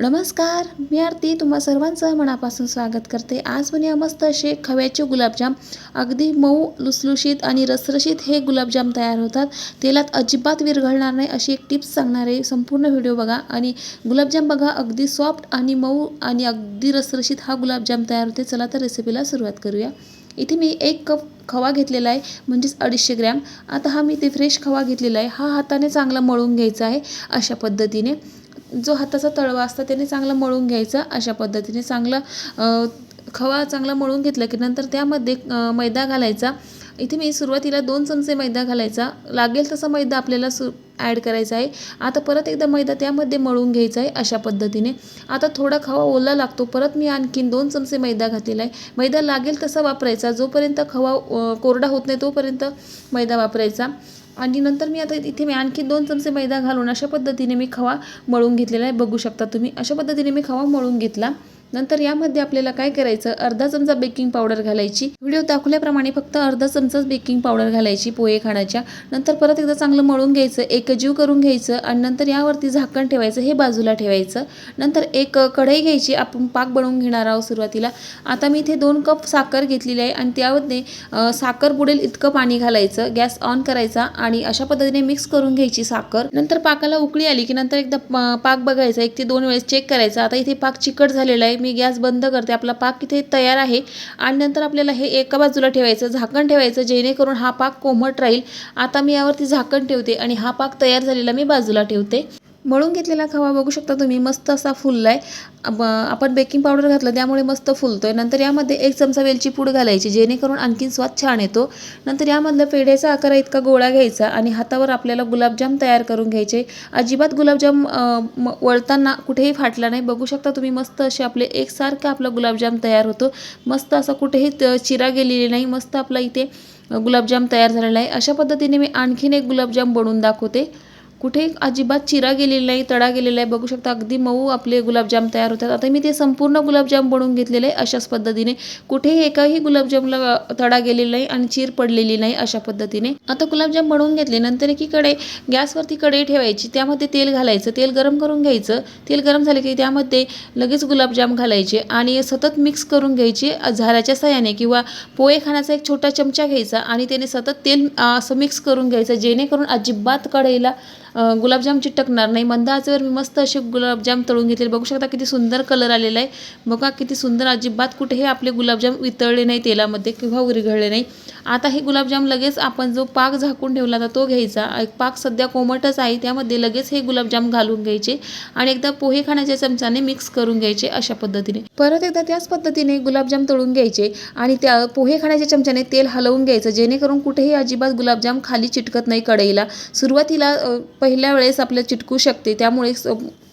नमस्कार मी आरती. तुम्हा सर्वांचं मनापासून स्वागत करते. आज बनूया मस्त असे खव्याचे गुलाबजाम अगदी मऊ लुसलुशीत आणि रसरशीत हे गुलाबजाम तयार होतात. तेलात अजिबात विरघळणार नाही अशी एक टिप्स सांगणारे संपूर्ण व्हिडिओ बघा आणि गुलाबजाम बघा अगदी सॉफ्ट आणि मऊ आणि अगदी रसरशीत हा गुलाबजाम तयार होते. चला तर रेसिपीला सुरुवात करूया. इथे मी एक कप खवा घेतलेला आहे म्हणजेच अडीचशे ग्रॅम. आता हा मी ते फ्रेश खवा घेतलेला आहे. हा हाताने चांगला मळून घ्यायचा आहे अशा पद्धतीने. जो हाताचा तळवा असतो त्याने चांगलं मळून घ्यायचं अशा पद्धतीने. चांगलं खवा चांगला मळून घेतला की नंतर त्यामध्ये मैदा घालायचा. इथे मी सुरुवातीला दोन चमचे मैदा घालायचा. लागेल तसा मैदा आपल्याला सु ॲड करायचा आहे. आता परत एकदा मैदा त्यामध्ये मळून घ्यायचा आहे अशा पद्धतीने. आता थोडा खवा ओला लागतो. परत मी आणखीन दोन चमचे मैदा घातलेला आहे. मैदा लागेल तसा वापरायचा. जोपर्यंत खवा कोरडा होत नाही तोपर्यंत मैदा वापरायचा. आणि नंतर मी आता इथे मी आणखी दोन चमचे मैदा घालून अशा पद्धतीने मी खवा मळून घेतलेला आहे. बघू शकता तुम्ही. अशा पद्धतीने मी खवा मळून घेतला. नंतर यामध्ये आपल्याला काय करायचं? अर्धा चमचा बेकिंग पावडर घालायची. व्हिडिओ दाखवल्याप्रमाणे फक्त अर्धा चमचाच बेकिंग पावडर घालायची पोहे खाण्याच्या. नंतर परत एकदा चांगलं मळून घ्यायचं एकजीव करून घ्यायचं आणि नंतर यावरती झाकण ठेवायचं हे बाजूला ठेवायचं. नंतर एक कढई घ्यायची आपण पाक बनवून घेणार आहोत सुरुवातीला. आता मी इथे दोन कप साखर घेतलेली आहे आणि त्यामध्ये साखर बुडेल इतकं पाणी घालायचं. गॅस ऑन करायचा आणि अशा पद्धतीने मिक्स करून घ्यायची साखर. नंतर पाकाला उकळी आली की नंतर एकदा प- पाक बघायचा. एक ते दोन वेळेस चेक करायचा. आता इथे पाक चिकट झालेला आहे. मी गॅस बंद करते आपला पाक इथे तयार आहे. आणि नंतर आपल्याला हे एका बाजूला ठेवायचं झाकण ठेवायचं जेणेकरून हा पाक कोमट राहील. आता मी यावरती झाकण ठेवते आणि हा पाक तयार झालेला मी बाजूला ठेवते. मळून घेतलेला खवा बघू शकता तुम्ही. मस्त असा फुलला आहे आपण बेकिंग पावडर घातलं त्यामुळे मस्त फुलतो आहे नंतर यामध्ये एक चमचा वेलची पूड घालायची जेणेकरून आणखीन स्वाद छान येतो. नंतर यामधलं पेढ्याचा आकार इतका गोळा घ्यायचा आणि हातावर आपल्याला गुलाबजाम तयार करून घ्यायचे. अजिबात गुलाबजाम वळताना कुठेही फाटला नाही. बघू शकता तुम्ही मस्त असे आपले एकसारखा आपला गुलाबजाम तयार होतो. मस्त असा कुठेही त- चिरा गेलेली नाही. मस्त आपला इथे गुलाबजाम तयार झालेला आहे. अशा पद्धतीने मी आणखीन एक गुलाबजाम बनवून दाखवते. कुठे अजिबात चिरा गेलेला नाही तडा गेलेला आहे बघू शकता. अगदी मऊ आपले गुलाबजाम तयार होतात. आता मी ते संपूर्ण गुलाबजाम बनवून घेतलेले आहे अशाच पद्धतीने. कुठेही एकाही गुलाबजामला तडा गेलेला नाही आणि चीर पडलेली नाही अशा पद्धतीने. आता गुलाबजाम बनवून घेतले. नंतर एकीकडे गॅसवरती कढई ठेवायची. त्यामध्ये तेल घालायचं. तेल गरम करून घ्यायचं. तेल गरम झाले की त्यामध्ये लगेच गुलाबजाम घालायचे आणि सतत मिक्स करून घ्यायचे झाऱ्याच्या सहाय्याने किंवा पोहे खाण्याचा एक छोटा चमचा घ्यायचा आणि त्याने सतत तेल असं मिक्स करून घ्यायचं. जेणेकरून अजिबात कढईला गुलाबजाम चिटकणार नाही. मंद आचेवर मी मस्त असे गुलाबजाम तळून घेतले बघू शकता किती सुंदर कलर आलेला आहे. बघा किती सुंदर अजिबात कुठेही आपले गुलाबजाम वितळले नाही तेलामध्ये किंवा विरघळले नाही. आता हे गुलाबजाम लगेच आपण जो पाक झाकून ठेवला होता तो घ्यायचा. एक पाक सध्या कोमटच आहे. त्यामध्ये लगेच हे गुलाबजाम घालून घ्यायचे आणि एकदा पोहे खाण्याच्या चमचाने मिक्स करून घ्यायचे अशा पद्धतीने. परत एकदा त्याच पद्धतीने गुलाबजाम तळून घ्यायचे आणि त्या पोहे खाण्याच्या चमच्याने तेल हलवून घ्यायचं. जेणेकरून कुठेही अजिबात गुलाबजाम खाली चिटकत नाही कढईला. सुरुवातीला पहिल्या वेळेस आपल्याला चिटकू शकते त्यामुळे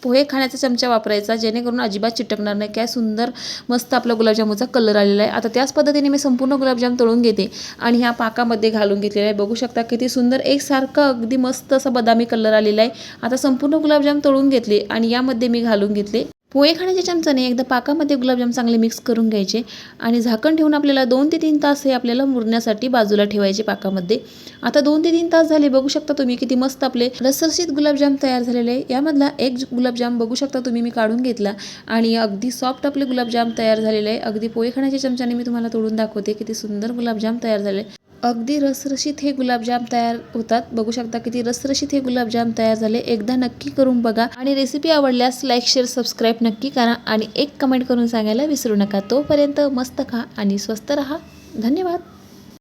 पोहे खाण्याचा चमचा वापरायचा जेणेकरून अजिबात चिटकणार नाही. काय सुंदर मस्त आपला गुलाबजामुचा कलर आलेला आहे. आता त्याच पद्धतीने मी संपूर्ण गुलाबजाम तळून घेते आणि ह्या पाकामध्ये घालून घेतलेला आहे. बघू शकता किती सुंदर एकसारखं अगदी मस्त असा बदामी कलर आलेला आहे. आता संपूर्ण गुलाबजाम तळून घेतले आणि यामध्ये मी घालून घेतले पोहे खाण्याच्या चमचाने एकदा पाकामध्ये गुलाबजाम चांगले मिक्स करून घ्यायचे आणि झाकण ठेवून आपल्याला दोन ते तीन तास हे आपल्याला मुरण्यासाठी बाजूला ठेवायचे पाकामध्ये. आता दोन ते तीन तास झाले बघू शकता तुम्ही किती मस्त आपले रसरशीत गुलाबजाम तयार झालेले आहे. यामधला एक गुलाबजाम बघू शकता तुम्ही मी काढून घेतला आणि अगदी सॉफ्ट आपले गुलाबजाम तयार झालेले आहे. अगदी पोहे खाण्याच्या चमच्याने मी तुम्हाला तोडून दाखवते किती सुंदर गुलाबजाम तयार झाले. अगदी रसरशीत हे गुलाबजाम तयार होतात. बघू शकता किती रसरशीत हे गुलाबजाम तयार झाले. एकदा नक्की करून बघा. आणि रेसिपी आवडल्यास लाईक शेअर सबस्क्राईब नक्की करा. आणि एक कमेंट करून सांगायला विसरू नका. तोपर्यंत मस्त खा आणि स्वस्त रहा. धन्यवाद.